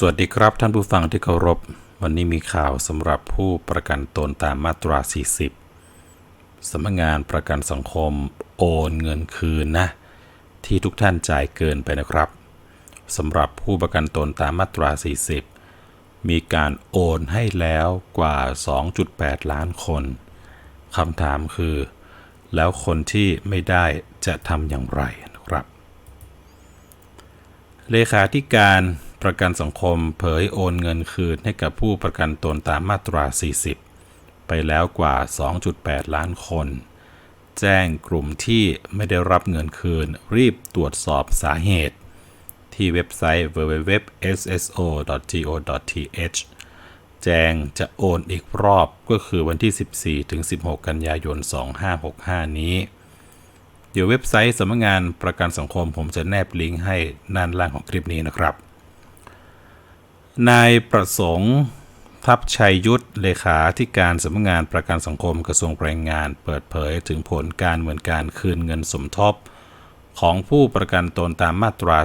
สวัสดีครับท่านผู้ฟังที่เคารพ วันนี้มีข่าวสำหรับผู้ประกันตนตามมาตรา 40 สำนักงานประกันสังคมโอนเงินคืนนะ ที่ทุกท่านจ่ายเกินไปนะครับสำหรับผู้ประกันตนตามมาตรา 40 มีการโอนให้แล้วกว่า 2.8 ล้านคนคำถามคือ แล้วคนที่ไม่ได้จะทำอย่างไรนะครับ เลขาธิการ ประกันสังคมเผยโอนเงินคืนให้กับผู้ประกันตนตามมาตรา 40 ไปแล้วกว่า 2.8 ล้านคน แจ้งกลุ่มที่ไม่ได้รับเงินคืน รีบตรวจสอบสาเหตุ ที่เว็บไซต์ www.sso.go.th แจ้งจะโอนอีกรอบก็คือวันที่ 14-16 กันยายน 2565 นี้ เดี๋ยวเว็บไซต์สำนักงานประกันสังคมผมจะแนบลิงก์ให้ด้านล่างของคลิปนี้นะครับ นายประสงค์ ทัพชัยยุทธเลขาธิการสำนักงานประกันสังคมกระทรวงแรงงาน เปิดเผยถึงผลการเหมือนการคืนเงินสมทบ ของผู้ประกันตนตามมาตรา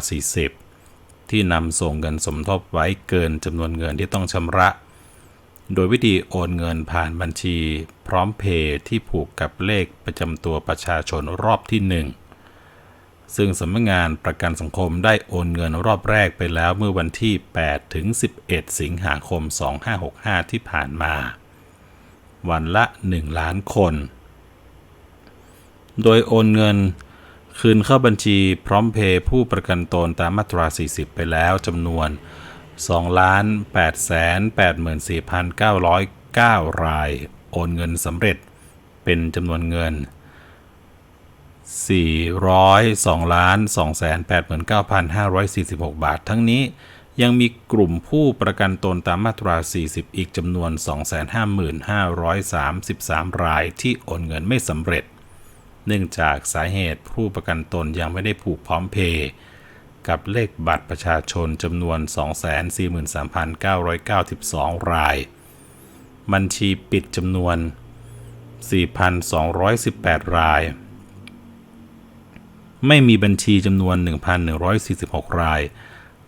40 ที่นำส่งเงินสมทบไว้เกินจำนวนเงินที่ต้องชำระ โดยวิธีโอนเงินผ่านบัญชี พร้อมเพย์ที่ผูกกับเลขประจำตัวประชาชนรอบที่ 1 ซึ่งสำนักงานประกันสังคมได้โอนเงินรอบแรกไปแล้วเมื่อวันที่ 8 ถึง 11 สิงหาคม 2565 ที่ผ่านมา วันละ 1 ล้านคน โดยโอนเงินคืนเข้าบัญชีพร้อมเพย์ผู้ประกันตนตามมาตรา 40 ไปแล้วจำนวน 2,884,909 ราย โอนเงินสำเร็จเป็นจำนวนเงิน 402ล้าน289,546 บาท ทั้งนี้ยังมีกลุ่มผู้ประกันตนตามมาตรา 40 อีกจำนวน 255,533 รายที่โอนเงินไม่สำเร็จ เนื่องจากสาเหตุผู้ประกันตนยังไม่ได้ผูกพร้อมเพย์กับเลขบัตรประชาชนจำนวน 243,992 ราย บัญชีปิดจำนวน4,218 ราย ไม่มีบัญชีจำนวน 1,146 ราย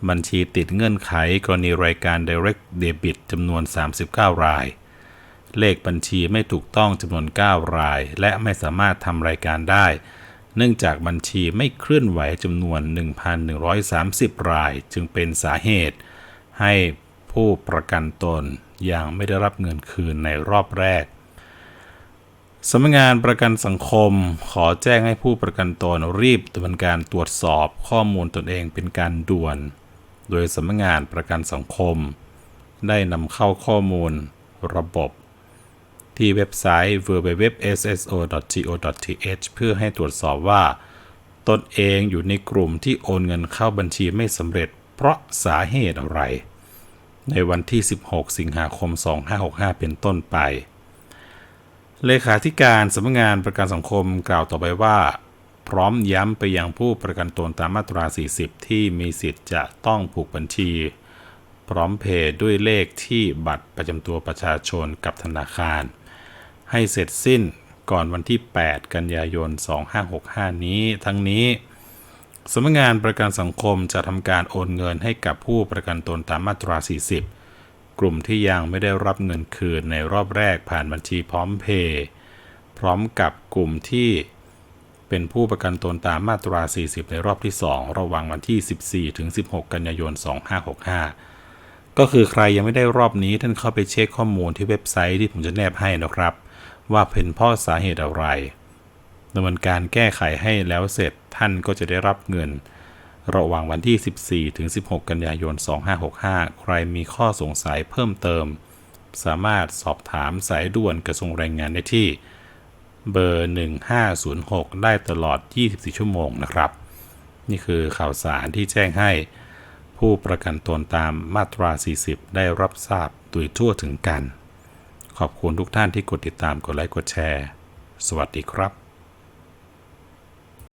บัญชีติดเงื่อนไขกรณีรายการ Direct Debit จำนวน 39 ราย เลขบัญชีไม่ถูกต้องจำนวน 9 ราย และไม่สามารถทำรายการได้ เนื่องจากบัญชีไม่เคลื่อนไหวจำนวน 1,130 ราย จึงเป็นสาเหตุ ให้ผู้ประกันตนยังไม่ได้รับเงินคืนในรอบแรก สำนักงานประกันสังคม ขอแจ้งให้ผู้ประกันตนรีบดำเนินการตรวจสอบข้อมูลตนเองเป็นการด่วน โดยสำนักงานประกันสังคม ได้นำเข้าข้อมูลระบบ ที่เว็บไซต์ www.sso.go.th เพื่อให้ตรวจสอบว่า ตนเองอยู่ในกลุ่มที่โอนเงินเข้าบัญชีไม่สำเร็จ เพราะสาเหตุอะไร ในวันที่ 16 สิงหาคม 2565 เป็นต้นไป เลขาธิการสำนักงานประกันสังคมกล่าวต่อไปว่า พร้อมย้ำไปยังผู้ประกันตนตามมาตรา 40 ที่มีสิทธิ์จะต้องผูกบัญชี พร้อมเพย์ด้วยเลขที่บัตรประจำตัวประชาชนกับธนาคาร ให้เสร็จสิ้นก่อนวันที่ 8 กันยายน 2565 นี้ ทั้งนี้สำนักงานประกันสังคมจะทำการโอนเงินให้กับผู้ประกันตนตามมาตรา 40 กลุ่มที่ยังไม่ได้รับเงินคืนในรอบแรกผ่านบัญชีพร้อมเพย์พร้อมกับกลุ่มที่เป็นผู้ประกันตนตามมาตรา 40 ในรอบที่ 2 ระหว่างวันที่ 14 ถึง 16 กันยายน 2565 ก็คือใครยังไม่ได้รอบนี้ท่านเข้าไปเช็คข้อมูลที่เว็บไซต์ที่ผมจะแนบให้นะครับ ว่าเป็นเพราะสาเหตุอะไรดำเนินการแก้ไขให้แล้วเสร็จท่านก็จะได้รับเงิน ระหว่างวันที่ 14 ถึง 16 กันยายน 2565 ใครมีข้อสงสัยเพิ่มเติม สามารถสอบถามสายด่วนกระทรวงแรงงานได้ที่ เบอร์ 1506 ได้ตลอด 24 ชั่วโมงนะครับ นี่คือข่าวสารที่แจ้งให้ ผู้ประกันตนตามมาตรา 40 ได้รับทราบโดยทั่วถึงกัน ขอบคุณทุกท่านที่กดติดตาม กดไลค์ กดแชร์ สวัสดีครับ